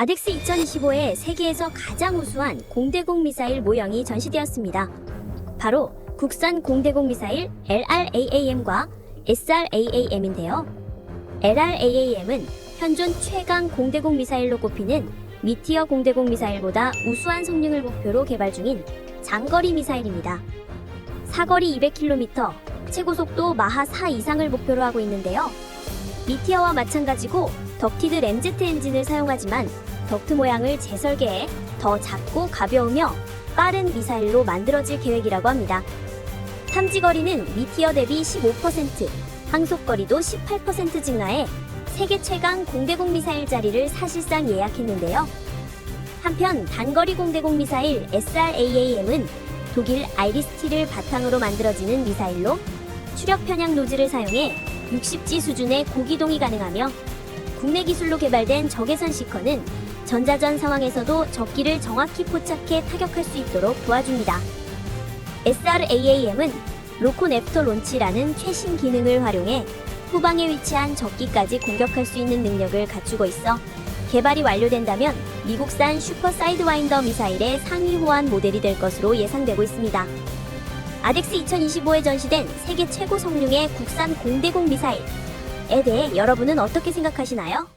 아덱스 2025의 세계에서 가장 우수한 공대공 미사일 모형이 전시되었습니다. 바로 국산 공대공 미사일 LRAAM과 SRAAM인데요. LRAAM은 현존 최강 공대공 미사일로 꼽히는 미티어 공대공 미사일보다 우수한 성능을 목표로 개발 중인 장거리 미사일입니다. 사거리 200km, 최고 속도 마하 4 이상을 목표로 하고 있는데요. 미티어와 마찬가지고 덕티드 램제트 엔진을 사용하지만 덕트 모양을 재설계해 더 작고 가벼우며 빠른 미사일로 만들어질 계획이라고 합니다. 탐지 거리는 미티어 대비 15%, 항속 거리도 18% 증가해 세계 최강 공대공 미사일 자리를 사실상 예약했는데요. 한편 단거리 공대공 미사일 SRAAM은 독일 아이리스티를 바탕으로 만들어지는 미사일로 추력 편향 노즐을 사용해 60G 수준의 고기동이 가능하며 국내 기술로 개발된 적외선 시커는 전자전 상황에서도 적기를 정확히 포착해 타격할 수 있도록 도와줍니다. SRAAM은 로콘 애프터 론치라는 최신 기능을 활용해 후방에 위치한 적기까지 공격할 수 있는 능력을 갖추고 있어 개발이 완료된다면 미국산 슈퍼 사이드와인더 미사일의 상위 호환 모델이 될 것으로 예상되고 있습니다. 아덱스 2025에 전시된 세계 최고 성능의 국산 공대공 미사일에 대해 여러분은 어떻게 생각하시나요?